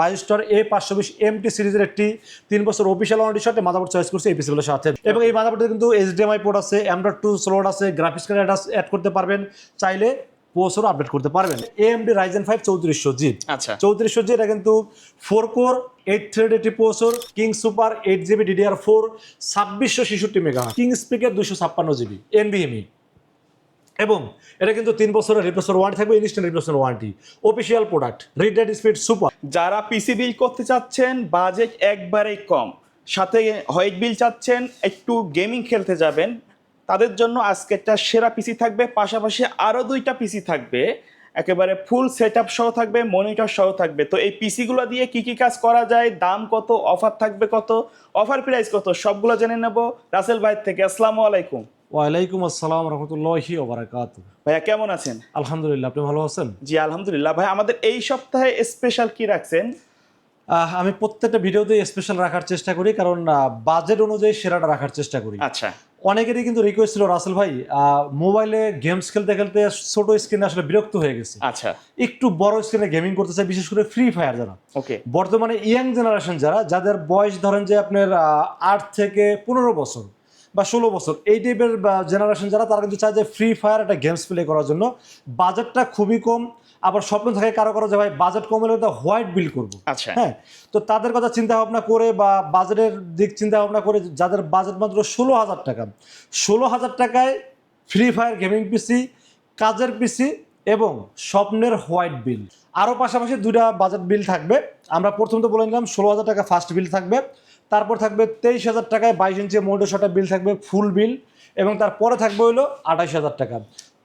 বাইশটার এ পাঁচশো বিশ এমটি সিরিজের একটি তিন বছর অফিসিয়াল ওয়ারেন্টি সাথে মাদাবোর্ড চয়েস করছে এই পিসিগুলোর সাথে। এবং এই মাদাবোর্ডে কিন্তু এইচডিএমআই পোর্ট আছে অ্যান্ড্রয়েড টু স্লোড আছে গ্রাফিক্স কার্ড অ্যাড করতে পারবেন চাইলে প্রসেসরও আপডেট করতে পারবেন। এএমডি রাইজেন ফাইভ চৌত্রিশশো জি আচ্ছা। চৌত্রিশশো জি এটা কিন্তু ফোর কোর এইট থ্রেড একটি processor king super eight GB DDR four ছাব্বিশশো ছেষট্টি মেগা কিং স্পিকার দুশো ছাপ্পান্ন জিবি এনবিএমই এবং এটা কিন্তু তিন বছরের রিপ্লেসর ওয়ারেন্টি থাকবে instant replacement warranty official product read speed super যারা পিসি বিল করতে চাচ্ছেন বাজেট একবারেই কম। সাথে হোয়াইট বিল চাচ্ছেন, একটু গেমিং খেলতে যাবেন, তাদের জন্য আজকে একটা সেরা পিসি থাকবে, পাশাপাশি আরও দুইটা পিসি থাকবে। একেবারে ফুল সেট সহ থাকবে মনিটর সহ থাকবে। তো এই পিসিগুলো দিয়ে কি কি কাজ করা যায়, দাম কত অফার থাকবে কত অফার প্রাইস কত, সবগুলো জেনে নেব। রাসেল ভাই থেকে, আসসালামু আলাইকুম। ওয়ালাইকুম আসসালাম রহমতুল্লাহি ওবরাকাত ভাইয়া কেমন আছেন? আলহামদুলিল্লাহ আপনি ভালো আছেন? জি আলহামদুলিল্লাহ। ভাই আমাদের এই সপ্তাহে স্পেশাল কি রাখছেন? আমি প্রত্যেকটা ভিডিওতে স্পেশাল রাখার চেষ্টা করি কারণ বাজেট অনুযায়ী সেরাটা রাখার চেষ্টা করি। আচ্ছা। অনেকেরই কিন্তু রিকোয়েস্ট ছিল রাসেল ভাই মোবাইলে গেমস খেলতে খেলতে ছোট স্ক্রিনে আসলে বিরক্ত হয়ে গেছে। আচ্ছা। একটু বড় স্ক্রিনে গেমিং করতে চাই বিশেষ করে ফ্রি ফায়ার যারা। ওকে বর্তমানে ইয়াং জেনারেশন যারা যাদের বয়স ধরেন যে আপনার আট থেকে পনেরো বছর বা ষোলো বছর এই টাইপের জেনারেশন যারা তারা কিন্তু চায় যে ফ্রি ফায়ার একটা গেমস প্লে করার জন্য। বাজেটটা খুবই কম আবার স্বপ্ন থাকে কারও কারও যে ভাই বাজেট কম হলে তো হোয়াইট বিল করব। আচ্ছা। হ্যাঁ তো তাদের কথা চিন্তা ভাবনা করে বা বাজেটের দিক চিন্তা ভাবনা করে যাদের বাজেট মাত্র ষোলো হাজার টাকা ষোলো হাজার টাকায় ফ্রি ফায়ার গেমিং পিসি কাজের পিসি এবং স্বপ্নের হোয়াইট বিল আরও পাশাপাশি দুটা বাজেট বিল থাকবে। আমরা প্রথম তো বলে নিলাম ষোলো হাজার টাকা ফার্স্ট বিল থাকবে। তারপর থাকবে তেইশ হাজার টাকায় বাইশ ইঞ্চি মোটরশটা বিল থাকবে ফুল বিল এবং তারপরে থাকবে হলো আঠাইশ হাজার টাকা।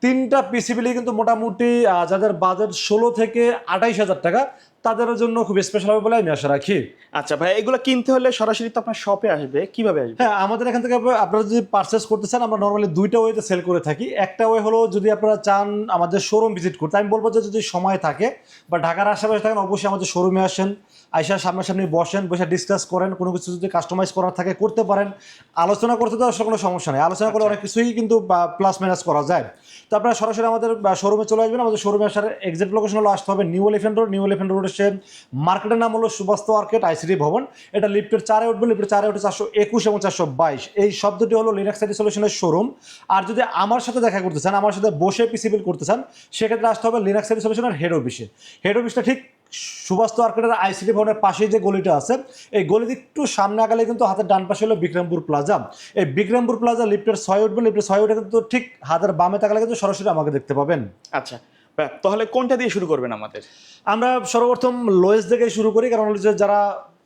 তিনটা পিসি বিলই কিন্তু মোটামুটি যাদের বাজেট ষোলো থেকে আঠাইশ হাজার টাকা তাদের জন্য খুব স্পেশাল হবে বলে আমি আশা রাখি। আচ্ছা ভাই এগুলো কিনতে হলে সরাসরি তো আপনার শপে আসবে। কীভাবে আসবে? হ্যাঁ আমাদের এখান থেকে আপনারা যদি পারচেস করতে চান আমরা নর্মালি দুইটা ওয়েতে সেল করে থাকি। একটা ওয়ে হলো যদি আপনারা চান আমাদের শোরুম ভিজিট করতে। আমি বলব যে যদি সময় থাকে বা ঢাকার আশেপাশে থাকেন অবশ্যই আমাদের শোরুমে আসেন। আইসা সামনাসামনি বসেন বসে ডিসকাস করেন কোনো কিছু যদি কাস্টমাইজ করার থাকে করতে পারেন। আলোচনা করতে তো আসলে কোনো সমস্যা নেই। আলোচনা করলে অনেক কিছুই কিন্তু প্লাস মাইনাস করা যায়। তো আপনারা সরাসরি আমাদের শোরুমে চলে আসবেন। আমাদের শোরুমে আসার এক্সাক্ট লোকেশন হলো আসতে হবে New Elephant Road New Elephant Road এসে মার্কেটের নাম হলো সুবাস্ত মার্কেট আইসিডি ভবন। এটা লিফটের চারে উঠবে। লিফটের চারে উঠে চারশো একুশ এবং চারশো বাইশ। এই শব্দটি হলো লিনাক্স আইডি সলিউশনের শোরুম আর যদি আমার সাথে দেখা করতে চান আমার সাথে বসে পিসিবিল করতে চান সেক্ষেত্রে আসতে হবে লিনাক্স আইডি সলিউশনের হেড অফিসে হেড অফিসটা ঠিক সুবাস্ত মার্কেটের আইসিডি ভবনের পাশেই যে গলিটা আছে এই গলিতে একটু সামনে আগালে কিন্তু হাতের ডান পাশে হলো বিক্রমপুর প্লাজা এই বিক্রমপুর প্লাজা লিফটের ছয় উঠবে লিফটের ছয় উঠে কিন্তু ঠিক হাতের বামে তাকালে কিন্তু সরাসরি আমাকে দেখতে পাবেন। আচ্ছা তাহলে কোনটা দিয়ে শুরু করবেন আমাদের? আমরা সর্বপ্রথম লোয়েস্ট থেকে শুরু করি কারণ যারা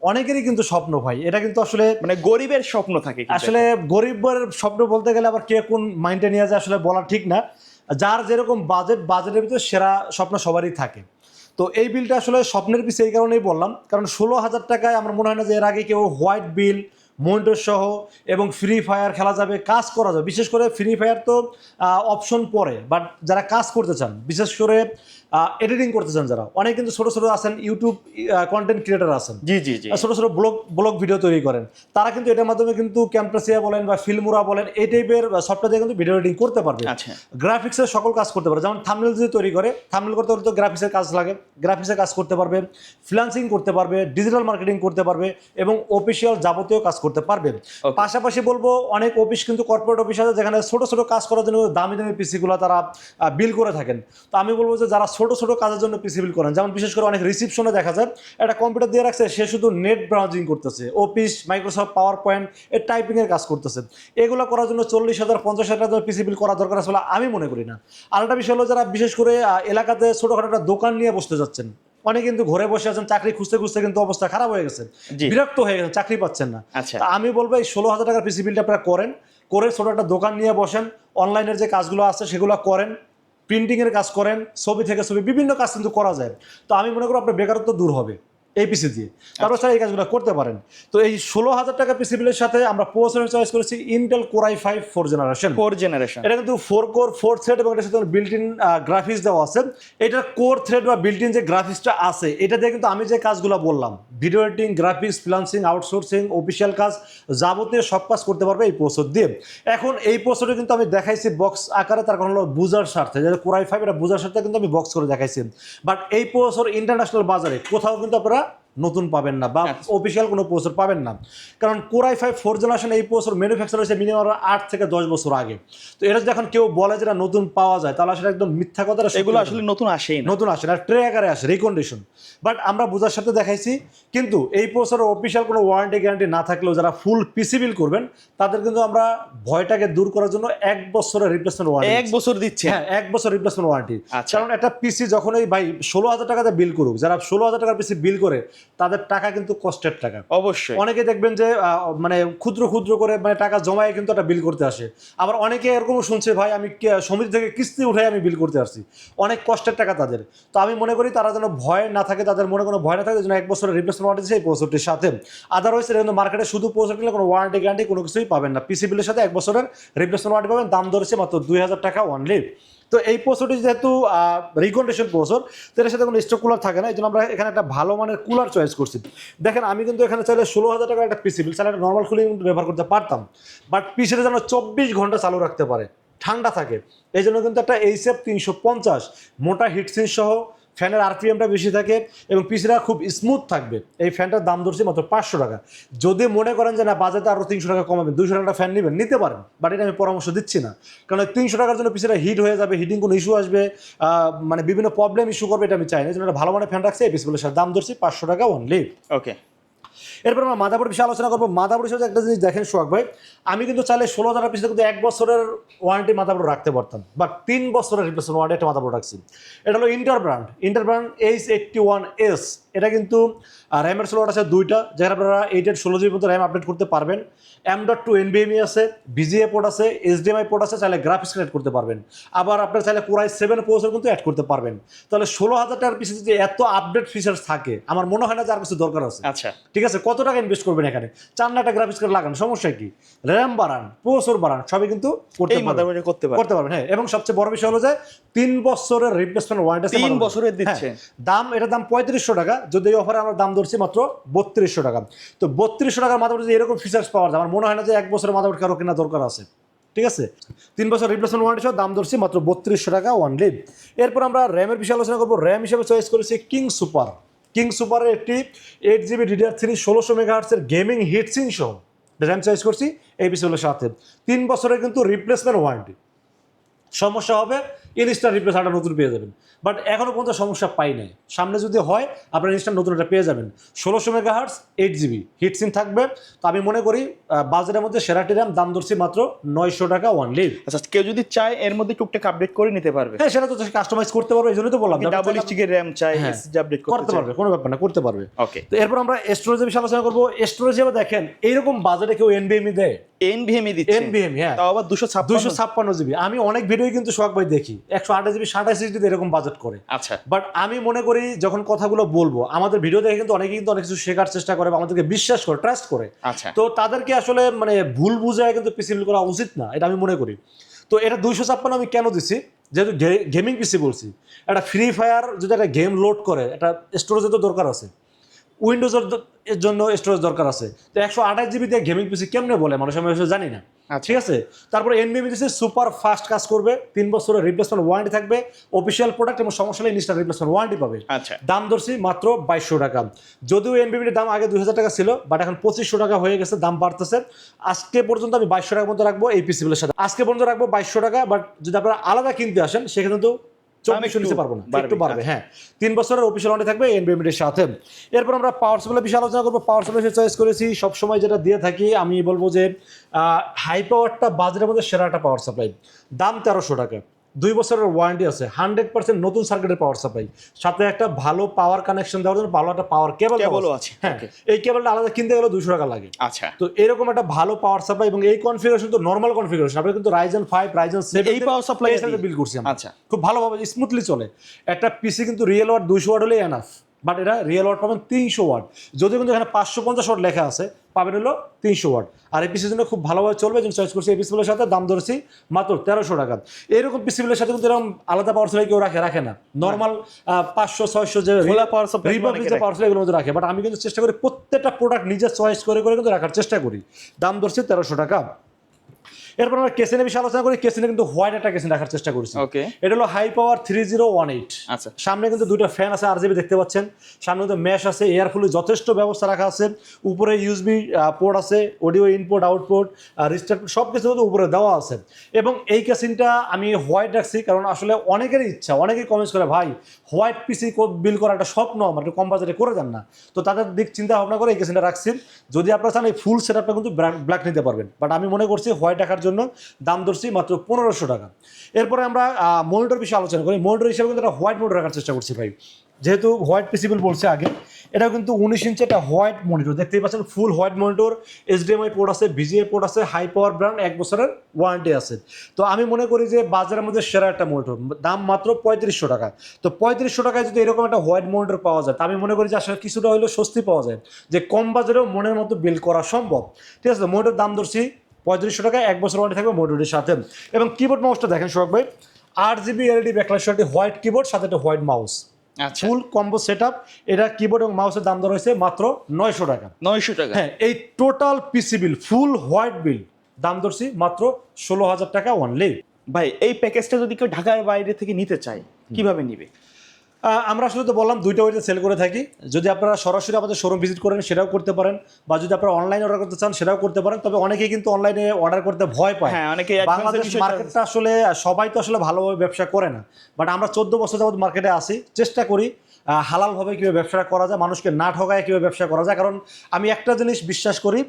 অনেকেরই কিন্তু স্বপ্ন ভাই এটা কিন্তু আসলে মানে গরিবের স্বপ্ন থাকে আসলে গরিবের স্বপ্ন বলতে গেলে আবার কে কোন মাইন্ডে নিয়ে যায় আসলে বলা ঠিক না। যার যেরকম বাজেট বাজেটের ভিতরে সেরা স্বপ্ন সবারই থাকে। তো এই বিলটা আসলে স্বপ্নের পিছিয়ে এই কারণেই বললাম। কারণ ষোলো হাজার টাকায় আমার মনে হয় না যে এর আগে কেউ হোয়াইট বিল মনিটর সহ এবং ফ্রি ফায়ার খেলা যাবে, কাজ করা যাবে। বিশেষ করে ফ্রি ফায়ার তো অপশন পরে। বাট যারা কাজ করতে চান, বিশেষ করে এডিটিং করতে চান যারা। অনেক কিন্তু ছোটো ছোটো আছেন ইউটিউব কন্টেন্ট ক্রিয়েটার আছেন। জি জি জি। ছোটো ছোটো ব্লগ ব্লগ ভিডিও তৈরি করেন। তারা কিন্তু এটার মাধ্যমে কিন্তু ক্যাম্পাসিয়া বলেন বা ফিল্মুরা বলেন এই টাইপের সফটওয়্যার দিয়ে কিন্তু ভিডিও এডিটিং করতে পারবে। আচ্ছা। গ্রাফিক্সের সকল কাজ করতে পারবে। যেমন থামনেল যদি তৈরি করে থামনেল করতে হলে তো গ্রাফিক্সের কাজ লাগে। গ্রাফিক্সের কাজ করতে পারবে ফ্রিলান্সিং করতে পারবে ডিজিটাল মার্কেটিং করতে পারবে এবং অফিসিয়াল যাবতীয় কাজ করতে পারবে। পাশাপাশি বলব অনেক অফিস কিন্তু কর্পোরেট অফিস আছে যেখানে ছোট ছোট কাজ করার জন্য দামি দামি পিসিগুলো তারা বিল করে থাকেন। তো আমি বলব যে যারা ছোট ছোট কাজের জন্য পিসি বিল করেন। যেমন বিশেষ করে অনেক রিসিপশনে দেখা যায় একটা কম্পিউটার দিয়ে রাখছে সে শুধু নেট ব্রাউজিং করতেছে। অফিস মাইক্রোসফট পাওয়ার পয়েন্ট এর টাইপিংয়ের কাজ করতেছে। এগুলো করার জন্য চল্লিশ হাজার পঞ্চাশ হাজার পিসি বিল করা দরকার আসলে আমি মনে করি না। আর একটা বিষয় হলো যারা বিশেষ করে এলাকাতে ছোটোখাটো একটা দোকান নিয়ে বসতে যাচ্ছেন অনেকে কিন্তু ঘরে বসে আছেন চাকরি খুঁজতে খুঁজতে কিন্তু অবস্থা খারাপ হয়ে গেছে। বিরক্ত হয়ে গেছে চাকরি পাচ্ছেন না। আচ্ছা। আমি বলব এই ষোলো হাজার টাকার পিসি বিলটা আপনারা করেন করে ছোট একটা দোকান নিয়ে বসেন অনলাইনের যে কাজগুলো আছে সেগুলো করেন প্রিন্টিংয়ের কাজ করেন, ছবি থেকে ছবি, বিভিন্ন কাজ কিন্তু করা যায়। তো আমি মনে করি আপনার বেকারত্ব দূর হবে। এই পিসি দিয়ে। তারপর স্যার এই কাজগুলো করতে পারেন। তো এই ষোলো হাজার টাকা পিসি বিলের সাথে আমরা প্রসেসর চয়েস করেছি Intel core i five four generation four generation এটা কিন্তু ফোর কোর ফোর থ্রেড এবং এটার সাথে বিল্ট ইন গ্রাফিক্স দেওয়া আছে। এটার কোর থ্রেড বা বিল্ট ইন যে গ্রাফিক্সটা আছে এটা দিয়ে কিন্তু আমি যে কাজগুলো বললাম video editing graphics freelancing outsourcing official কাজ যাবতীয় সব কাজ করতে পারবে এই প্রসেসর দিয়ে। এখন এই প্রসেসরে কিন্তু আমি দেখাইছি বক্স আকারে তার কারণ হলো বুজার স্বার্থে। যেটা কোরাই ফাইভ এটা বুজার স্বার্থে কিন্তু আমি বক্স করে দেখাইছি। বাট এই প্রসর ইন্টারন্যাশনাল বাজারে কোথাও কিন্তু আপনারা নতুন পাবেন না বা আচ্ছা। অফিসিয়াল কোনো প্রসেসর পাবেন না। কারণ core i five four generation এই প্রসেসর ম্যানুফ্যাকচার হয়েছে মিনিমাম আট থেকে দশ বছর আগে। তো এটা যখন কেউ বলে যেটা নতুন পাওয়া যায় তাহলে আসলে একদম মিথ্যা কথা এগুলো আসলে নতুন আসে নতুন আসে না ট্রে আকারে আসে রিকন্ডিশন বাট আমরা বোঝার সাথে দেখাইছি কিন্তু এই প্রসেসরের অফিসিয়াল কোনো ওয়ারেন্টি গ্যারান্টি না থাকলেও যারা ফুল পিসি বিল করবেন তাদের কিন্তু আমরা ভয়টাকে দূর করার জন্য এক বছরের রিপ্লেসমেন্ট ওয়ারেন্টি এক বছর দিচ্ছে। হ্যাঁ এক বছর রিপ্লেসমেন্ট ওয়ারেন্টি আচ্ছা। কারণ একটা পিসি যখন যখনই ভাই ষোলো হাজার টাকাতে বিল করুক যারা ষোলো হাজার টাকার পিসি বিল করে তাদের টাকা কিন্তু কষ্টের টাকা। অবশ্যই। অনেকে দেখবেন যে মানে ক্ষুদ্র ক্ষুদ্র করে মানে টাকা জমায় কিন্তু একটা বিল করতে আসে। আবার অনেকে এরকম শুনছে ভাই আমি সমিতি থেকে কিস্তি উঠে আমি বিল করতে আসছি। অনেক কষ্টের টাকা তাদের। তো আমি মনে করি তারা যেন ভয় না থাকে তাদের মনে কোনো ভয় না থাকে যেন এক বছরের রিপ্লেসমেন্ট ওয়ারেন্টি সেই প্রসেসরটির সাথে। আদারওয়াইজ এটা কিন্তু মার্কেটে শুধু কিনলে কোনো ওয়ারেন্টি গ্যারান্টি কোনো কিছুই পাবেন না। পিসি বিলের সাথে এক বছরের রিপ্লেসমেন্ট ওয়ারেন্টি পাবেন। দাম ধরেছে মাত্র দুই হাজার টাকা অনলি তো এই পোস্টটি যেহেতু রিকন্ডিশন প্রসেসর তো এর সাথে কোনো স্টক কুলার থাকে না, এই জন্য আমরা এখানে একটা ভালো মানের কুলার চয়েস করছি। দেখেন, আমি কিন্তু এখানে চাইলে ষোলো হাজার টাকার একটা পিসি বিল চাইলে নর্মাল কুলিং ব্যবহার করতে পারতাম বাট পিসিটা যেন চব্বিশ ঘণ্টা চালু রাখতে পারে, ঠান্ডা থাকে। এই জন্য কিন্তু একটা এইচএফ তিনশো পঞ্চাশ, মোটা হিটসিন সহ ফ্যানের আরপিএমটা বেশি থাকে এবং পিসিটা খুব স্মুথ থাকবে। এই ফ্যানটার দাম ধরছে মাত্র পাঁচশো টাকা। যদি মনে করেন যে না বাজারে আরও তিনশো টাকা কমাবেন দুশো টাকা ফ্যান নেবেন, নিতে পারেন। বাট এটা আমি পরামর্শ দিচ্ছি না। কারণ তিনশো টাকার জন্য পিসিটা হিট হয়ে যাবে হিটিং কোনো ইস্যু আসবে মানে বিভিন্ন প্রবলেম ইস্যু করবে এটা আমি চাই না। এই জন্য ভালো মানের ফ্যান রাখছে, এই পিসগুলোর দাম ধরছি পাঁচশো টাকা অনলি ওকে এরপর আমরা মাদাপুর বিষয়ে আলোচনা করব। মাদাপুর হিসেবে একটা জিনিস দেখেন সোহাগ ভাই, আমি কিন্তু চাইলে ষোলো হাজার পিসে কিন্তু এক বছরের ওয়ারেন্টি মাদাপুর রাখতে পারতাম। বা তিন বছরের রিপ্লেসমেন্ট ওয়ারেন্টি একটা মাদাপুর রাখছি। এটা হলো Intel brand Intel brand H eighty one S এটা কিন্তু র্যামের স্লোট আছে দুইটা, যেখানে আপনারা এইট এইট ষোলো জিবির মতো র্যাম আপডেট করতে পারবেন। এম ডট টু এনবিএমই আছে বিজিএ পোর্ট আছে এইচডিএমআই পোর্ট আছে চাইলে গ্রাফিক্স অ্যাড করতে পারবেন। আবার আপনার চাইলে কোরাই সেভেন প্রোসেসর কিন্তু অ্যাড করতে পারবেন। তাহলে ষোলো হাজার টাকার পিছিয়ে যদি এত আপডেট ফিচার্স থাকে আমার মনে হয় না যে আর কিছু দরকার আছে। আচ্ছা। ঠিক আছে কত টাকা ইনভেস্ট করবেন এখানে? চার লাখ গ্রাফিক্স কার্ড লাগান সমস্যা কি? র্যাম বাড়ান প্রসেসর বাড়ান সবই কিন্তু করতে পারবেন। করতে পারে করতে পারবেন হ্যাঁ এবং সবচেয়ে বড় বিষয় হলো যে তিন বছরের রিপ্লেসমেন্ট ওয়ারেন্টি তিন বছরের দিচ্ছে। দাম এটার দাম পঁয়ত্রিশশো টাকা যদি এই অফারে আমরা দাম ধরছি মাত্র বত্রিশশো টাকা। তো বত্রিশশো টাকার মাথায় যদি এরকম ফিচার্স পাওয়া যায় আমার মনে হয় না যে এক বছরের মাথায় কারও কেনা দরকার আছে। ঠিক আছে? তিন বছর রিপ্লেসমেন্ট ওয়ারেন্টি সহ দাম ধরছি মাত্র বত্রিশশো টাকা ওয়ান লিড এরপর আমরা র্যামের বিষয়ে আলোচনা করব। র্যাম হিসেবে চয়েস করেছি কিং সুপার কিং সুপারের একটি এইট জিবি ডিডিআর থ্রি ষোলোশো মেগাহার্টসের গেমিং হিটসিন সহ র্যাম চয়েস করছি। এই বিষয়গুলোর সাথে। তিন বছরের কিন্তু রিপ্লেসমেন্ট ওয়ারেন্টি সমস্যা হবে ইনস্ট্যান্ট রিপ্লেস একটা নতুন পেয়ে যাবেন। বাট এখনও পর্যন্ত সমস্যা পাই নাই। সামনে যদি হয় আপনার ইনস্ট্যান্ট নতুন একটা পেয়ে যাবেন। ষোলোশো mega hertz eight GB heatsink থাকবে। তো আমি মনে করি বাজারের মধ্যে সেরাটি র্যাম দাম ধরছি মাত্র নয়শো টাকা ওয়ান লিভ আচ্ছা কেউ যদি চায় এর মধ্যে টুকটাক আপডেট করে নিতে পারবে। হ্যাঁ সেটা তো কাস্টমাইজ করতে পারবে এই জন্যই তো বললাম। ডাবল স্টিকের র্যাম চাই হ্যাঁ, আপডেট করতে করতে পারবে কোনো ব্যাপার না করতে পারবে। ওকে তো এরপর আমরা স্টোরেজের বিষয়ে আলোচনা করব। স্টোরেজ দেখেন এইরকম বাজারে কেউ এনবিএমই দেয়? এনভিএমই দিচ্ছে। এনবিএম হ্যাঁ। তাও আবার দুশো ছাপ্পান্ন দুইশো ছাপ্পান্ন জিবি। আমি অনেক ভিডিও কিন্তু সোহাগ ভাই দেখি। একশো আঠাশ জিবি সাতাশ জিবি এরকম বাজেট করে। আচ্ছা। বাট আমি মনে করি যখন কথাগুলো বলব আমাদের ভিডিও দেখে কিন্তু অনেকে কিন্তু অনেক কিছু শেখার চেষ্টা করে বা আমাদেরকে বিশ্বাস করে ট্রাস্ট করে। আচ্ছা। তো তাদেরকে আসলে মানে ভুল বুঝায় কিন্তু পিসি বিল করা উচিত না এটা আমি মনে করি। তো এটা দুইশো ছাপ্পান্ন আমি কেন দিছি? যেহেতু গেমিং পিসি বলছি। একটা ফ্রি ফায়ার যদি একটা গেম লোড করে একটা স্টোরেজের তো দরকার আছে। উইন্ডোজের এর জন্য স্টোরেজ দরকার আছে। তো একশো আঠাশ জিবি দিয়ে গেমিং পিসি কেমনে বলে? মানুষ আমি জানি না। আচ্ছা। ঠিক আছে? তারপরে এনবিএমি দিচ্ছে সুপার ফাস্ট কাজ করবে তিন বছরের রিপ্লেসমেন্ট ওয়ারেন্টি থাকবে অফিসিয়াল প্রোডাক্ট এবং সমস্যা হলে ইনস্ট্যান্ট রিপ্লেসমেন্ট ওয়ারেন্টি পাবে। আচ্ছা। দাম ধরছি মাত্র বাইশশো টাকা। যদিও এনবিবির দাম আগে দুই হাজার টাকা ছিল বাট এখন পঁচিশশো টাকা হয়ে গেছে দাম বাড়তেছে। আজকে পর্যন্ত আমি বাইশশো টাকার মতো রাখব এই পিসিগুলোর সাথে। আজকে পর্যন্ত রাখব বাইশশো টাকা বাট যদি আপনারা আলাদা কিনতে আসেন সেখানে তো চব্বিশশো পারব না একটু বাড়বে হ্যাঁ। তিন বছরের অফিসিয়াল ওয়ারেন্টি থাকবে সাথে। এরপর আমরা পাওয়ার সাপ্লাই বিষয়ে আলোচনা করব। পাওয়ার সাপ্লাই চয়েস করেছি সবসময় যেটা দিয়ে থাকি আমি বলব যে হাই পাওয়ারটা বাজারের মধ্যে সেরাটা পাওয়ার সাপ্লাই দাম তেরোশো টাকা। দুই বছরের ওয়ারেন্টি আছে। হান্ড্রেড পার্সেন্ট নতুন সার্কিটের পাওয়ার সাপ্লাই সাথে একটা ভালো পাওয়ার কানেকশন দেওয়ার জন্য ভালো একটা পাওয়ার কেবল আছে, হ্যাঁ এই কেবলটা আলাদা কিনতে গেলে দুশো টাকা লাগে। আচ্ছা। তো এরকম একটা ভালো পাওয়ার সাপ্লাই এবং এই কনফিগারেশন তো নর্মাল কনফিগারেশন আপনি কিন্তু রাইজেন ফাইভ রাইজেন সেভেন এই পাওয়ার সাপ্লাই? বিল করছি আচ্ছা। খুব ভালোভাবে স্মুথলি চলে। একটা পিসি কিন্তু রিয়েল ওয়ার্ড দুশো ওয়াট হলে এনাফ বাট এটা রিয়েল ওয়াট পাবেন তিনশো ওয়াট যদিও কিন্তু এখানে পাঁচশো পঞ্চাশ ওয়াট লেখা আছে পাবেন হলো তিনশো ওয়াট আর এই পিসির জন্য খুব ভালোভাবে চলবে যেন চয়েস করছি এই পিসিগুলোর সাথে দাম ধরেছি মাত্র তেরোশো টাকা। এরকম পিসিগুলোর সাথে কিন্তু এরকম আলাদা পাওয়ার সাপ্লাই কেউ রাখে রাখে না। নর্মাল পাঁচশো ছয়শো যে supply যে পাওয়ার সাপ্লাই মধ্যে রাখে। বাট আমি কিন্তু চেষ্টা করি প্রত্যেকটা প্রোডাক্ট নিজের চয়েস করে করে কিন্তু রাখার চেষ্টা করি। দাম ধরছি তেরোশো টাকা। এরপর আমরা কেসিনে বিষয়ে আলোচনা করি। কেসিনে কিন্তু হোয়াইট একটা কেসিন রাখার চেষ্টা করছি। ওকে এটা হলো high power three zero one eight আচ্ছা। সামনে কিন্তু দুটো ফ্যান আছে আরজিবি দেখতে পাচ্ছেন। সামনে কিন্তু ম্যাশ আছে এয়ার ফুলি যথেষ্ট ব্যবস্থা রাখা আছে। উপরে ইউএসবি পোর্ট আছে অডিও ইনপুট আউটপুট রিস্টার্ট সব কিছু কিন্তু উপরে দেওয়া আছে। এবং এই কেসিনটা আমি হোয়াইট রাখছি কারণ আসলে অনেকেরই ইচ্ছা অনেকেই কমেন্টস করে ভাই হোয়াইট পিসি বিল করা একটা স্বপ্ন আমার, একটু কম বাজারে করে যান না। তো তাদের দিক চিন্তা ভাবনা করে এই কেসিনটা রাখছেন। যদি আপনারা চান এই ফুল সেট আপটা কিন্তু ব্ল্যাক নিতে পারবেন। বাট আমি মনে করছি হোয়াইট রাখার জন্য দাম ধরছি মাত্র পনেরোশো টাকা। এরপরে আমরা মনিটর বিষয়ে আলোচনা করি। মনিটর হিসেবে কিন্তু একটা হোয়াইট মনিটর রাখার চেষ্টা করছি ভাই। যেহেতু হোয়াইট পিসিবল বলছে আগে, এটা কিন্তু উনিশ ইঞ্চি একটা হোয়াইট মনিটর দেখতেই পাচ্ছেন full white monitor HDMI port আছে ভিজিএ পোর্ট আছে হাই পাওয়ার ব্র্যান্ড এক বছরের ওয়ারেন্টি আছে। তো আমি মনে করি যে বাজারের মধ্যে সেরা একটা মনিটর দাম মাত্র পঁয়ত্রিশশো টাকা। তো পঁয়ত্রিশশো টাকায় যদি এরকম একটা হোয়াইট মনিটর পাওয়া যায়, তা আমি মনে করি যে আসলে কিছুটা হলেও স্বস্তি পাওয়া যায়। যে কম বাজারেও মনের মতো বিল করা সম্ভব। ঠিক আছে মনিটর দাম ধরছি পঁয়ত্রিশশো টাকা এক বছর ওয়ারেন্টি থাকবে মোটরটির সাথে। এবং কিবোর্ড মাউসটা দেখেন সোহাগ ভাই, আট GB LED backlight white keyboard সাথে একটা white mouse full combo set up এটা কিবোর্ড এবং মাউসের দাম দর হয়েছে মাত্র নয়শো টাকা। নয়শো টাকা। হ্যাঁ এই টোটাল পিসি বিল ফুল হোয়াইট বিল দাম ধরছি মাত্র ষোলো হাজার টাকা অনলি ভাই এই প্যাকেজটা যদি কেউ ঢাকার বাইরে থেকে নিতে চায় কীভাবে নিবে? আমরা আসলে তো বললাম দুইটা ওইটা সেল করে থাকি। যদি আপনারা সরাসরি আমাদের শোরুম ভিজিট করেন সেটাও করতে পারেন। বা যদি আপনারা অনলাইনে অর্ডার করতে চান সেটাও করতে পারেন। তবে অনেকেই কিন্তু অনলাইনে অর্ডার করতে ভয় পায়। হ্যাঁ অনেকে বাংলাদেশ মার্কেটটা আসলে সবাই তো আসলে ভালোভাবে ব্যবসা করে না। বাট আমরা চোদ্দ বছর যাবত মার্কেটে আসি চেষ্টা করি হালালভাবে কীভাবে ব্যবসা করা যায় মানুষকে না ঠকায় কীভাবে ব্যবসা করা যায়। কারণ আমি একটা জিনিস বিশ্বাস করি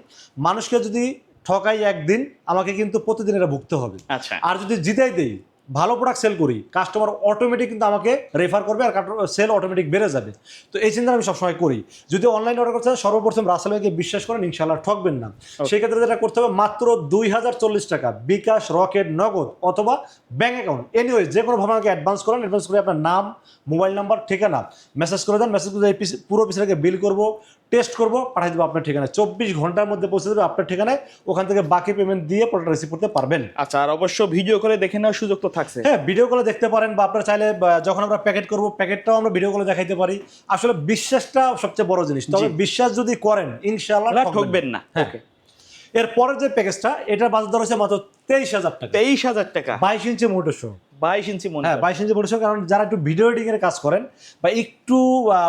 মানুষকে যদি ঠকাই একদিন আমাকে কিন্তু প্রতিদিন এটা ভুগতে হবে। আচ্ছা। আর যদি জিতাই দেই ভালো প্রোডাক্ট সেল করি কাস্টমার অটোমেটিক কিন্তু আমাকে রেফার করবে আর সেল অটোমেটিক বেড়ে যাবে। তো এই চিন্তা আমি সবসময় করি। যদি অনলাইন অর্ডার করতে সর্বপ্রথম রাসেল ভাইকে বিশ্বাস করেন ইনশাল্লাহ ঠকবেন না। সেক্ষেত্রে যেটা করতে হবে মাত্র দুই হাজার চল্লিশ টাকা বিকাশ রকেট নগদ অথবা ব্যাঙ্ক অ্যাকাউন্ট এনিওয়ে যে কোনোভাবে আমাকে অ্যাডভান্স করেন অ্যাডভান্স করে আপনার নাম মোবাইল নাম্বার ঠিকানা মেসেজ করে দেন মেসেজ করে এই পিস- পুরো পিসটাকে বিল করব। টেস্ট করব পাঠিয়ে দেবো আপনার ঠিকানায়। চব্বিশ ঘণ্টার মধ্যে পৌঁছে দেবে আপনার ঠিকানায় ওখান থেকে বাকি পেমেন্ট দিয়ে প্রোডাক্ট রিসিভ করতে পারবেন। আচ্ছা আর অবশ্য ভিডিও করে দেখে নেওয়ার সুযোগ তো থাকছে। হ্যাঁ ভিডিও কলে দেখতে পারেন বা আপনারা চাইলে যখন আমরা প্যাকেট করব প্যাকেটটাও আমরা ভিডিও কলে দেখাইতে পারি। আসলে বিশ্বাসটা সবচেয়ে বড় জিনিস। তবে বিশ্বাস যদি করেন ইনশাআল্লাহ ঠকবেন না। হ্যাঁ। ওকে। এর পরের যে প্যাকেজটা এটার বাজার দর হচ্ছে মাত্র তেইশ হাজার টাকা। তেইশ হাজার টাকা। বাইশ ইঞ্চি মোটর শো বাইশ ইঞ্চি মনে হ্যাঁ বাইশ ইঞ্চি মনে শো কারণ যারা একটু ভিডিও এডিং এর কাজ করেন বা একটু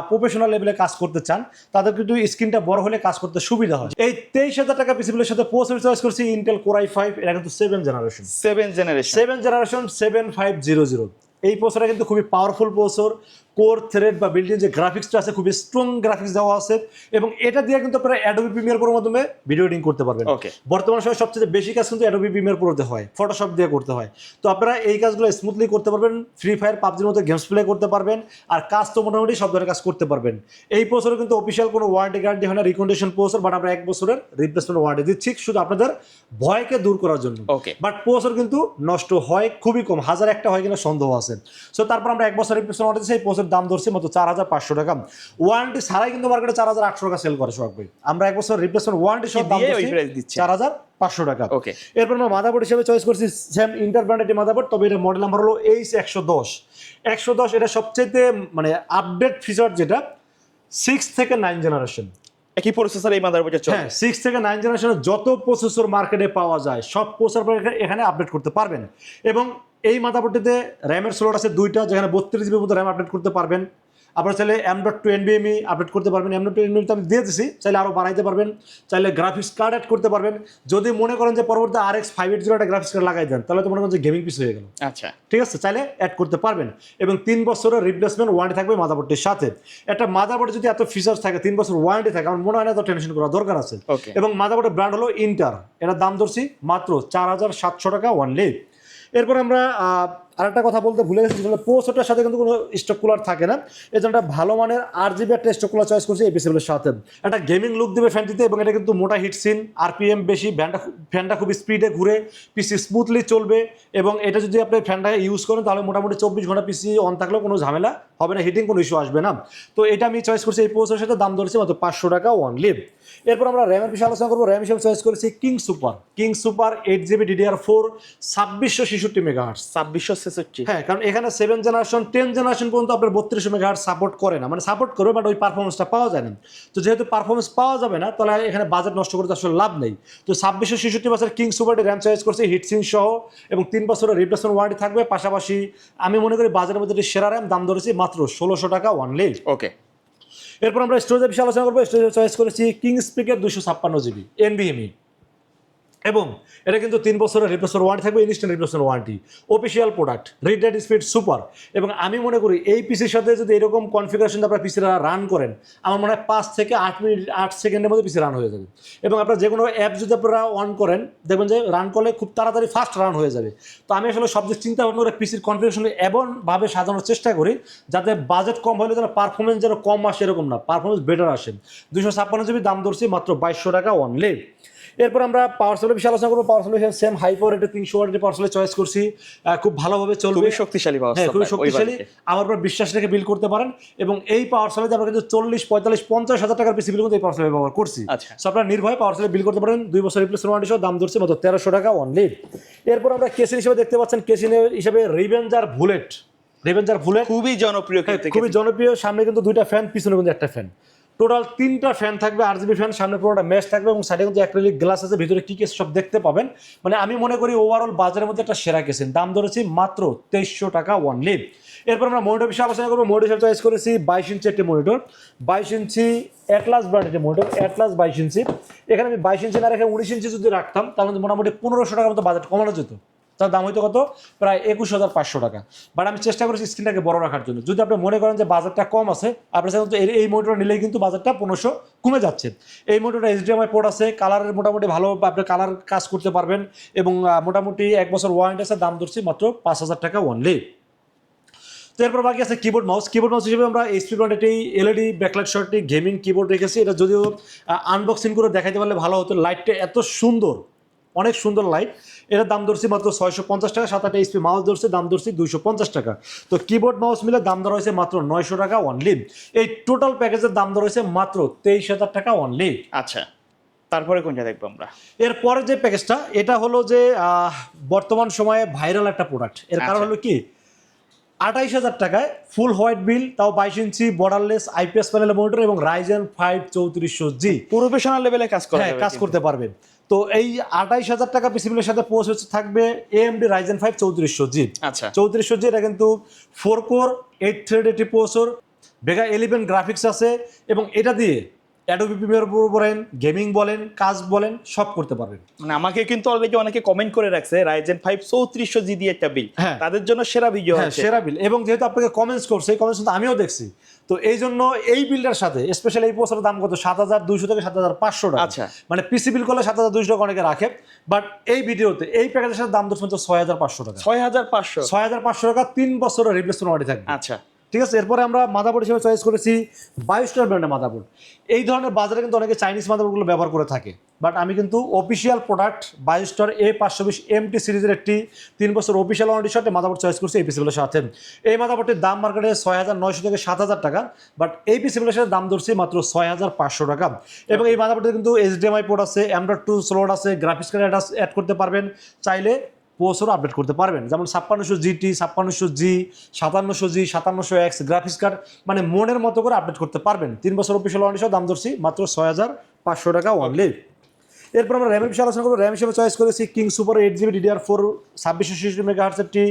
প্রফেশনাল লেভেলে কাজ করতে চান তাদের কিন্তু স্ক্রিনটা বড় হলে কাজ করতে সুবিধা হয়। এই তেইশ হাজার টাকা পিসিবিলের সাথে প্রসেসর চয়েস করছি ইন্টেল কোরাই ফাইভ এটা কিন্তু seven generation seven generation seven generation seven five zero zero এই প্রসেসরটা কিন্তু খুবই পাওয়ারফুল প্রসেসর কোর থ্রেড বা বিল্ডিং যে গ্রাফিক্সটা আছে খুবই স্ট্রং গ্রাফিক্স দেওয়া আছে এবং এটা দিয়ে কিন্তু আপনারা অ্যাডোবি প্রিমিয়ার প্রোর মাধ্যমে ভিডিও এডিটিং করতে পারবেন। ওকে বর্তমান সময়ে সবচেয়ে বেশি কাজ কিন্তু অ্যাডোবি প্রিমিয়ার প্রোতে হয় ফটোশপ দিয়ে করতে হয়। তো আপনারা এই কাজগুলো স্মুথলি করতে পারবেন ফ্রি ফায়ার পাবজির মতো গেমস প্লে করতে পারবেন আর কাজ তো মোটামুটি সব ধরনের কাজ করতে পারবেন। এই প্রসেসরে কিন্তু অফিসিয়াল কোনো ওয়ারেন্টি গ্যারান্টি হয় না রিকন্ডিশন প্রসেসর বাট আমরা এক বছরের রিপ্লেসমেন্ট ওয়ারেন্টি দিচ্ছি শুধু আপনাদের ভয়কে দূর করার জন্য। ওকে বাট প্রসর কিন্তু নষ্ট হয় খুবই কম হাজার একটা হয় কিনা সন্দেহ আছে। সো তারপর আমরা এক বছর রিপ্লেসমেন্ট অর্ডার দিচ্ছি এই প্রসেসের দাম ধরছি মতো চার হাজার পাঁচশো টাকা। ওয়ারেন্টি ছাড়াই কিন্তু মার্কেটে চার হাজার আটশো টাকা সেল করে সোহাগ ভাই। আমরা এক বছর রিপ্লেসমেন্ট ওয়ারেন্টি সহ দাম দিচ্ছে? চার হাজার পাঁচশো টাকা। ওকে এরপর আমরা মাদাবোর্ড হিসেবে চয়েস করছি স্যাম ইন্টার ব্র্যান্ড একটি মাদাবোর্ড তবে এটা মডেল নাম্বার হলো এইচ একশো দশ একশো দশ এটা সবচেয়ে মানে আপডেট ফিচার যেটা সিক্স থেকে নাইন জেনারেশন একই প্রসেসর এই মাদারবোর্ডে চলে? হ্যাঁ সিক্স থেকে নাইন জেনারেশনের যত প্রসেসর মার্কেটে পাওয়া যায় সব প্রসেসর এখানে আপডেট করতে পারবেন। এবং এই মাদাবোর্ডটিতে র্যামের স্লট আছে দুইটা যেখানে বত্রিশ জিবির মতো র্যাম আপডেট করতে পারবেন। আপনারা চাইলে এম ডট টু এনবিএমই আপডেট করতে পারবেন। এম ডট টু এনবিএম তো আমি দিয়ে দিছি চাইলে আরও বাড়াইতে পারবেন। চাইলে গ্রাফিক্স কার্ড অ্যাড করতে পারবেন। যদি মনে করেন যে পরবর্তী R X five eight zero একটা গ্রাফিক্স কার্ড লাগাই দেন তাহলে তো মনে করেন যে গেমিং পিস হয়ে গেল। আচ্ছা। ঠিক আছে? চাইলে অ্যাড করতে পারবেন। এবং তিন বছরের রিপ্লেসমেন্ট ওয়ারেন্টি থাকবে মাদাবোর্ডটির সাথে। একটা মাদাবোর্ডে যদি এত ফিচার্স থাকে তিন বছর ওয়ারেন্টি থাকে আমার মনে হয় না তো টেনশন করা দরকার আছে। এবং মাদাবোর্ডের ব্র্যান্ড হলো ইন্টার এটার দাম ধরছি মাত্র চার হাজার সাতশো টাকা ওয়ানলি এরপর আমরা আরেকটা কথা বলতে ভুলে গেছি, যেটা পোস্টার সাথে কিন্তু কোনো স্টক কুলার থাকে না। এই জন্য একটা ভালো মানের আর জিবি একটা স্টক কুলার চয়েস করছি এই পিসিগুলোর সাথে। একটা গেমিং লুক দেবে ফ্যানটিতে এবং এটা কিন্তু মোটা হিট সিন আরপিএম বেশি ফ্যানটা ফ্যানটা খুব স্পিডে ঘুরে পিসি স্মুথলি চলবে এবং এটা যদি আপনি ফ্যানটা ইউজ করেন তাহলে মোটামুটি চব্বিশ ঘণ্টা পিসি অন থাকলেও কোনো ঝামেলা হবে না হিটিং কোনো ইস্যু আসবে না। তো এটা আমি চয়েস করছি এই পোস্টের সাথে, দাম ধরেছি মাত্র পাঁচশো টাকা ওয়ান লিভ এরপর আমরা র্যামের বিষয়ে আলোচনা করব। র্যাম হিসেবে চয়েস করেছি king super king super eight GB DDR four ছাব্বিশশো ছেষট্টি মেগাহার্স ছাব্বিশশো ছেষট্টি। হ্যাঁ কারণ এখানে সেভেন জেনারেশন টেন জেনারেশন পর্যন্ত আপনার বত্রিশ মেগাহার্ট সাপোর্ট করে না। মানে সাপোর্ট করবে বাট ওই পারফরমেন্সটা পাওয়া যায় না। তো যেহেতু পারফরমেন্স পাওয়া যাবে না তাহলে এখানে বাজেট নষ্ট করতে আসলে লাভ নেই। তো ছাব্বিশশো ছেষট্টি বছর কিং সুপারটি র্যাম চয়েস করছে হিটসিং সহ এবং তিন বছরের রিপ্লেসমেন্ট ওয়ারেন্টি থাকবে। পাশাপাশি আমি মনে করি বাজারের মধ্যে সেরা র্যাম দাম ধরেছি মাত্র ষোলোশো টাকা ওয়ানলি ওকে এরপর আমরা স্টোরেজের বিষয়ে আলোচনা করব, স্টোরেজ চয়েস করেছি কিংস পিকের দুশো ছাপ্পান্ন জিবি এনবিএমই এবং এটা কিন্তু তিন বছরের রিপ্লেসমেন্ট ওয়ারেন্টি থাকবে instant replacement warranty official product rated speed super এবং আমি মনে করি এই পিসির সাথে যদি এরকম কনফিগারেশন আপনার পিসিরা রান করেন, আমার মনে হয় পাঁচ থেকে আট মিনিট, আট সেকেন্ডের মধ্যে পিসি রান হয়ে যাবে। এবং আপনার যে কোনো অ্যাপ যদি আপনারা অন করেন, দেখবেন যে রান করলে খুব তাড়াতাড়ি ফাস্ট রান হয়ে যাবে। তো আমি আসলে সবচেয়ে চিন্তা ভাবনা করে পিসির কনফিগারেশন এমনভাবে সাজানোর চেষ্টা করি, যাতে বাজেট কম হলে যেন পারফরমেন্স যেন কম আসে এরকম না পারফরমেন্স বেটার আসে। দুশো ছাপ্পান্ন জিবি দাম ধরছি মাত্র বাইশশো টাকা অনলি এরপর আমরা পাওয়ার সেলের বিষয়ে আলোচনা করব। পাওয়ার সেলের সেম হাই পাওয়ার এটা তিনশো ওয়াটের পাওয়ার সেলের চয়েস করছি। খুব ভালোভাবে চলবে। খুবই শক্তিশালী পাওয়ার হ্যাঁ খুবই শক্তিশালী। আমার উপর বিশ্বাস রেখে বিল করতে পারেন। এবং এই পাওয়ার সেলে আমরা কিন্তু চল্লিশ পঁয়তাল্লিশ পঞ্চাশ হাজার টাকার পিসি বিল কিন্তু এই পাওয়ার সেলে ব্যবহার করছি। সো আপনারা নির্ভয় পাওয়ার সেলে বিল করতে পারেন। দুই বছর রিপ্লেসমেন্ট ওয়ারেন্টি সহ দাম ধরছে মাত্র তেরোশো টাকা অনলি এরপর আমরা কেসিন হিসেবে দেখতে পাচ্ছেন। কেসিন হিসেবে রিভেঞ্জার বুলেট রিভেঞ্জার বুলেট খুবই জনপ্রিয় হ্যাঁ, খুবই জনপ্রিয়। সামনে কিন্তু দুইটা ফ্যান পিছনে কিন্তু একটা ফ্যান টোটাল তিনটা ফ্যান থাকবে আর জিবি ফ্যান সামনে পুরোটা ম্যাচ থাকবে এবং সাইডে কিন্তু অ্যাক্রিলিক গ্লাস আছে, ভিতরে কী কেস সব দেখতে পাবেন। মানে আমি মনে করি ওভারঅল বাজারের মধ্যে একটা সেরা কেসেন। দাম ধরেছি মাত্র তেইশশো টাকা ওয়ান লিভ এরপর আমরা মনিটর বিষয়ে আলোচনা করব। মনিটর চয়েস করেছি বাইশ ইঞ্চি একটি মনিটর বাইশ ইঞ্চি অ্যাটলাস ব্র্যান্ড একটি মনিটর অ্যাটলাস বাইশ ইঞ্চি। এখানে আমি বাইশ ইঞ্চি না রেখে উনিশ ইঞ্চি যদি রাখতাম, তাহলে মোটামুটি পনেরোশো টাকার মতো বাজেট কমানো যেত। তার দাম হয়তো কত? প্রায় একুশ হাজার পাঁচশো টাকা। বাট আমি চেষ্টা করেছি স্ক্রিনটাকে বড় রাখার জন্য। যদি আপনি মনে করেন যে বাজারটা কম আছে আপনার সাথে এই- এই মোটর নিলেই কিন্তু বাজারটা পনেরোশো কমে যাচ্ছে। এই মোটরটা এইচডিএমআই পোর্ট আছে। কালারের মোটামুটি ভালো, আপনি কালার কাজ করতে পারবেন। এবং মোটামুটি এক বছর ওয়ারেন্টি আছে, দাম ধরছি মাত্র পাঁচ হাজার টাকা অনলি এরপর বাকি আছে কিবোর্ড মাউস কিবোর্ড মাউস হিসেবে আমরা এইচপি ব্র্যান্ড একটি এলইডি ব্যাকলাইট শর্টটি গেমিং কিবোর্ড রেখেছি। এটা যদিও আনবক্সিং করে দেখাইতে পারলে ভালো হতো। লাইটটা এত সুন্দর। অনেক সুন্দর লাইট এটার দাম ধরছি মাত্র ছয়শো পঞ্চাশ টাকা সাত আট এইচপি মাউস ধরছে দাম ধরছি দুইশো পঞ্চাশ টাকা। তো কিবোর্ড মাউস মিলে দাম ধরা হয়েছে মাত্র নয়শো টাকা অনলি এই টোটাল প্যাকেজের দাম ধরা হয়েছে মাত্র তেইশ হাজার টাকা অনলি আচ্ছা তারপরে কোনটা দেখব আমরা? এরপরে যে প্যাকেজটা এটা হলো যে বর্তমান সময়ে ভাইরাল একটা প্রোডাক্টের কারণ আচ্ছা। হলো কি? আঠাইশ হাজার টাকায় ফুল হোয়াইট বিল তাও বাইশ inch borderless IPS panel monitor এবং রাইজেন ফাইভ চৌত্রিশশো জি প্রফেশনাল লেভেলে কাজ করা হ্যাঁ কাজ করতে পারবে। তো এই আঠাইশ হাজার টাকা পিসিবিলের সাথে পোস্ট হচ্ছে থাকবে এএমডি রাইজেন ফাইভ চৌত্রিশশো জি আচ্ছা। চৌত্রিশশো জি এটা কিন্তু ফোর কোর এইট থ্রেড এটি প্রসেসর ভেগা এলিভেন গ্রাফিক্স আছে এবং এটা দিয়ে অ্যাডোবি প্রিমিয়ার বলেন গেমিং বলেন কাজ বলেন সব করতে পারবেন। মানে আমাকে কিন্তু অলরেডি অনেকে কমেন্ট করে রাখছে রাইজেন ফাইভ চৌত্রিশশো জি দিয়ে একটা বিল হ্যাঁ। তাদের জন্য সেরা ভিডিও হ্যাঁ সেরা বিল এবং যেহেতু আপনাকে কমেন্টস করছে এই কমেন্টস আমিও দেখছি। তো এই জন্য এই বিলটার সাথে স্পেশালি এই পোস্টারের দাম কত? সাত হাজার দুইশো থেকে সাত হাজার পাঁচশো টাকা। আচ্ছা। মানে পিসি বিল করলে সাত হাজার দুইশো টাকা অনেকে রাখে বাট এই ভিডিওতে এই প্যাকেজের সাথে দাম ধরছে ছয় হাজার পাঁচশো টাকা। ছয় হাজার পাঁচশো। ছয় হাজার পাঁচশো টাকা তিন বছরের রিপ্লেসমেন্ট ওয়ারেন্টি থাকবে। আচ্ছা। ঠিক আছে, এরপরে আমরা মাদাবোর্ড হিসেবে চয়েস করেছি বায়োস্টার ব্র্যান্ডের মাদাবোর্ড এই ধরনের বাজারে কিন্তু অনেকে চাইনিজ মাদাবোর্ডগুলো ব্যবহার করে থাকে। বাট আমি কিন্তু অফিসিয়াল প্রোডাক্ট বায়োস্টার এ পাঁচশো বিশ এমটি সিরিজের একটি তিন বছর অফিসিয়াল ওয়ারেন্টি সাথে মাদাবোর্ড চয়েস করছি এই পিসিগুলোর সাথে। এই মাদাবোর্ডটির দাম মার্কেটে ছয় হাজার নয়শো থেকে সাত হাজার টাকা বাট এই পিসিগুলোর সাথে দাম ধরছি মাত্র ছয় হাজার পাঁচশো টাকা। এবং এই মাদাবোর্ডে কিন্তু এইচডিএমআই পোর্ট আছে অ্যান্ড্রয়েড টু স্লোড আছে গ্রাফিক্স কার্ড অ্যাড করতে পারবেন। চাইলে পোস্টও আপডেট করতে পারবেন। যেমন ছাপ্পান্নশো জিটি, ছাপ্পান্নশো জি, সাতান্নশো জি, সাতান্নশো এক্স, গ্রাফিক্স কার্ড মানে মনের মতো করে আপডেট করতে পারবেন। তিন বছর অফিসিয়াল ওয়ারেন্টি দাম ধরছি মাত্র ছয় হাজার পাঁচশো টাকা অনলি এরপর আমরা র্যামের বিষয়ে আলোচনা করব। র্যাম হিসেবে চয়েস করেছি king super eight GB DDR four ছাব্বিশশো শিশু মেগা হার্টস একটি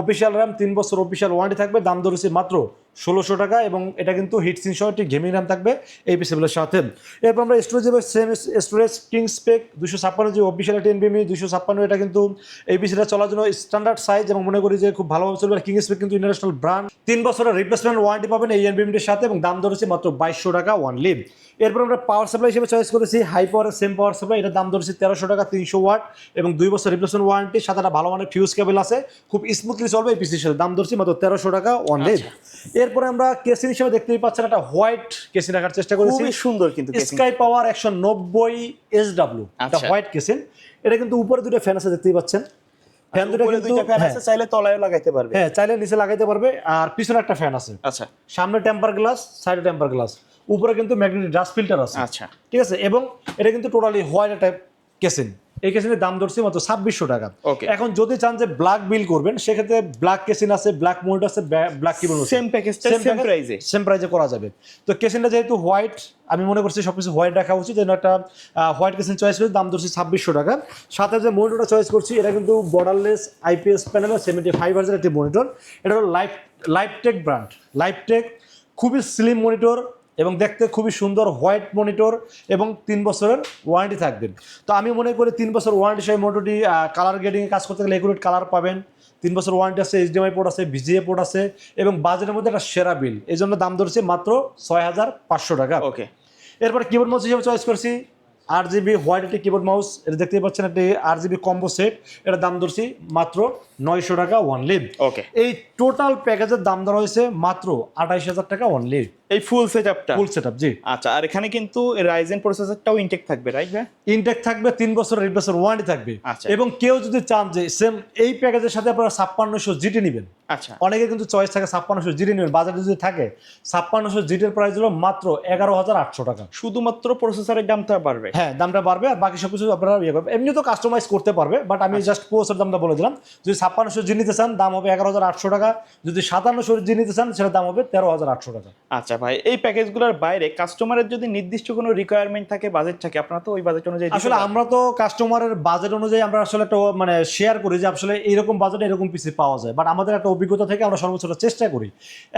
অফিসিয়াল র্যাম তিন বছর অফিসিয়াল ওয়ারেন্টি থাকবে। দাম ধরেছি মাত্র ষোলোশো টাকা এবং এটা কিন্তু হিট সিন সহ একটি গেমিং র্যাম থাকবে এই পিসিগুলোর সাথে। এরপর আমরা storage same storage king spec দুশো ছাপ্পান্ন যে অফিসিয়াল একটি এনবিএমি দুশো ছাপ্পান্ন, এটা কিন্তু এই পিসিটা চলার জন্য স্ট্যান্ডার্ড সাইজ এবং মনে করি যে খুব ভালোভাবে চলবে। কিং স্পেক কিন্তু ইন্টারন্যাশনাল ব্র্যান্ড তিন বছরের রিপ্লেসমেন্ট ওয়ারেন্টি পাবেন এই এনবিএমটির সাথে এবং দাম ধরেছে মাত্র বাইশশো টাকা ওয়ান লিভ এরপর আমরা পাওয়ার সাপ্লাই হিসেবে চয়েস করেছি high power same power supply এটার দাম ধরেছি তেরোশো টাকা, তিনশো ওয়াট এবং দুই বছর রিপ্লেসমেন্ট ওয়ারেন্টি সাথে একটা ভালো মানের ফিউজ কেবল আছে। খুব স্মুথলি চলবে এই পিসির সাথে, দাম ধরছি মাত্র তেরোশো টাকা ওয়ান লিভ এরপরে আমরা কেসিন হিসেবে দেখতেই পাচ্ছেন একটা হোয়াইট কেসিন রাখার চেষ্টা করেছি। খুবই সুন্দর কিন্তু স্কাই পাওয়ার একশো নব্বই এস একটা আচ্ছা। White casing. এটা কিন্তু উপরে দুটো ফ্যান আছে দেখতেই পাচ্ছেন। ফ্যান দুটো কিন্তু ফ্যান হ্যাঁ, আছে চাইলে তলায়ও লাগাইতে পারবে। হ্যাঁ চাইলে নিচে লাগাইতে পারবে। আর পিছনে একটা ফ্যান আছে। আচ্ছা। সামনে টেম্পার গ্লাস সাইডে টেম্পার গ্লাস। উপরে কিন্তু ম্যাগনেটিক ডাস্ট ফিল্টার আছে। আচ্ছা। ঠিক আছে? এবং এটা কিন্তু টোটালি হোয়াইট একটা কেসিন। এই কেসিনের দাম ধরছি মাত্র ছাব্বিশশো টাকা. এখন যদি চান যে ব্ল্যাক বিল করবেন সেক্ষেত্রে ব্ল্যাক কেসিন আছে ব্ল্যাক মোল্ড আছে ব্ল্যাক কি বলব সেম প্যাকেজটা সেম প্রাইসে সেম প্রাইসে করা যাবে। তো কেসিনটা যেহেতু হোয়াইট আমি মনে করছি সব কিছু হোয়াইট রাখা উচিত জন্য একটা হোয়াইট কেসিন চয়েস করে দাম ধরছি ছাব্বিশশো টাকা। সাথে যে মনিটরটা চয়েস করছি এটা কিন্তু borderless IPS panel seventy five হাজার একটি মনিটর এটা হলো লাইফ লাইফটেক ব্র্যান্ড লাইফটেক খুবই স্লিম মনিটর এবং দেখতে খুবই সুন্দর হোয়াইট মনিটর এবং তিন বছরের ওয়ারেন্টি থাকবে। তো আমি মনে করি তিন বছর ওয়ারেন্টি সেই মোটরটি কালার গ্রেডিংয়ে কাজ করতে গেলে একুরেট কালার পাবেন। তিন বছর ওয়ারেন্টি আছে এইচডিএমআই পোর্ট আছে ভিজিএ পোর্ট আছে এবং বাজেটের মধ্যে একটা সেরা বিল এই জন্য দাম ধরছে মাত্র ছয় হাজার পাঁচশো টাকা। ওকে এরপর কিবোর্ড মাউস হিসেবে চয়েস করছি আট জিবি হোয়াইট একটি কিবোর্ড মাউস এটা দেখতেই পাচ্ছেন একটি আট জিবি কম্বো সেট এটার দাম ধরছি মাত্র নয়শো টাকা ওয়ানলি ওকে এই টোটাল প্যাকেজের দাম ধরা হয়েছে মাত্র আঠাইশ হাজার টাকা ওয়ানলি এই ফুল সেট আপটা ফুল সেট আপ জি। আচ্ছা আর এখানে কিন্তু রাইজেন প্রসেসরটাও ইনটেক থাকবে রাইট ভাই? ইনটেক থাকবে তিন বছর এক বছর ওয়ারেন্টি থাকবে। আচ্ছা। এবং কেউ যদি চান যে সেম এই প্যাকেজের সাথে আপনারা ছাপ্পান্নশো জিটি নেবেন। আচ্ছা। অনেকে কিন্তু চয়েস থাকে ছাপ্পান্নশো জিটি নেবেন বাজারে যদি থাকে ছাপ্পান্নশো জিটির প্রাইস হলো মাত্র এগারো হাজার আটশো টাকা। শুধুমাত্র প্রসেসরের দামটা বাড়বে। হ্যাঁ দামটা বাড়বে আর বাকি সব কিছু আপনারা ইয়ে করবে। এমনি তো কাস্টমাইজ করতে পারবে বাট আমি জাস্ট পোস্টের দামটা বলে দিলাম। যদি ছাপ্পান্নশো জি নিতে চান দাম হবে এগারো হাজার আটশো টাকা। যদি সাতান্নশো জি নিতে চান সেটার দাম হবে তেরো হাজার আটশো টাকা। আচ্ছা ভাই এই প্যাকেজগুলোর বাইরে কাস্টমারের যদি নির্দিষ্ট কোনো রিকোয়ারমেন্ট থাকে বাজেট থাকে আপনারা তো ওই বাজেট অনুযায়ী আসলে আমরা তো কাস্টমারের বাজেট অনুযায়ী আমরা আসলে একটা মানে শেয়ার করি যে আসলে এইরকম বাজেটে এরকম পিসি পাওয়া যায়। বাট আমাদের একটা অভিজ্ঞতা থেকে আমরা সর্বোচ্চটা চেষ্টা করি।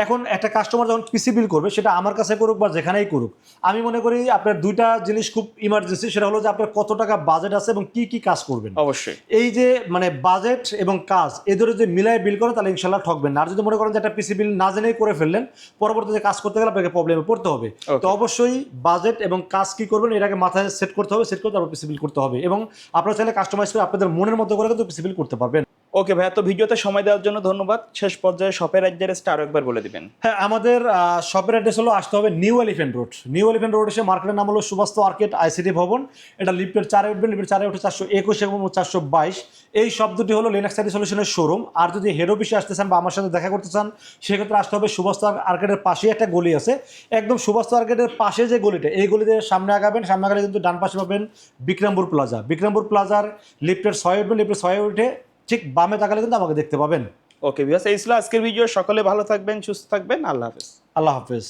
এখন একটা কাস্টমার যখন পিসি বিল করবে সেটা আমার কাছে করুক বা যেখানেই করুক আমি মনে করি আপনার দুইটা জিনিস খুব ইমার্জেন্সি সেটা হলো যে আপনার কত টাকা বাজেট আছে এবং কি কি কাজ করবেন। অবশ্যই। এই যে মানে বাজেট এবং কাজ এদের যদি মিলায় বিল করে তাহলে ইনশাল্লাহ ঠকবেন না। আর যদি মনে করেন যে একটা পিসি বিল না জেনেই করে ফেললেন পরবর্তীতে কাজ করতে গেলে আপনাকে প্রবলেমে পড়তে হবে। তো অবশ্যই বাজেট এবং কাজ কি করবেন এটাকে মাথায় সেট করতে হবে সেট করে তারপর পিসি বিল করতে হবে এবং আপনার চাইলে কাস্টমাইজ করে আপনাদের মনের মতো করে কিন্তু পিসি বিল করতে পারবেন। ওকে ভাইয়া, তো ভিডিওতে সময় দেওয়ার জন্য ধন্যবাদ। শেষ পর্যায়ে শপের অ্যাড্রেসটা আরও একবার বলে দিবেন। হ্যাঁ আমাদের শপের অ্যাড্রেস হলো আসতে হবে New Elephant Road New Elephant Road এসে মার্কেটের নাম হলো সুবাস্ত আর্কেট আইসিটি ভবন। এটা লিফটের চারে উঠবেন লিফটের চারে উঠে চারশো একুশ এবং চারশো বাইশ। এই সব দুটি হলো লিনাক্স আইডি সলিউশনের শোরুম আর যদি হেড অফিসে আসতে চান বা আমার সাথে দেখা করতে চান, সেক্ষেত্রে আসতে হবে সুবাস্ত আর্কেটের পাশেই একটা গলি আছে। একদম সুবাস্ত আর্কেটের পাশে যে গলিটা, এই গলিতে সামনে আগাবেন, সামনে আগালে কিন্তু ডান পাশে পাবেন বিক্রমপুর প্লাজা বিক্রমপুর প্লাজার লিফটের ছয় উঠবেন লিফটের ছয় উঠে ঠিক বামে তাকালে কিন্তু আমাকে দেখতে পাবেন। ওকে ভিউয়ার্স এই ছিল আজকের ভিডিও সকলে ভালো থাকবেন সুস্থ থাকবেন। আল্লাহ হাফেজ। আল্লাহ হাফেজ।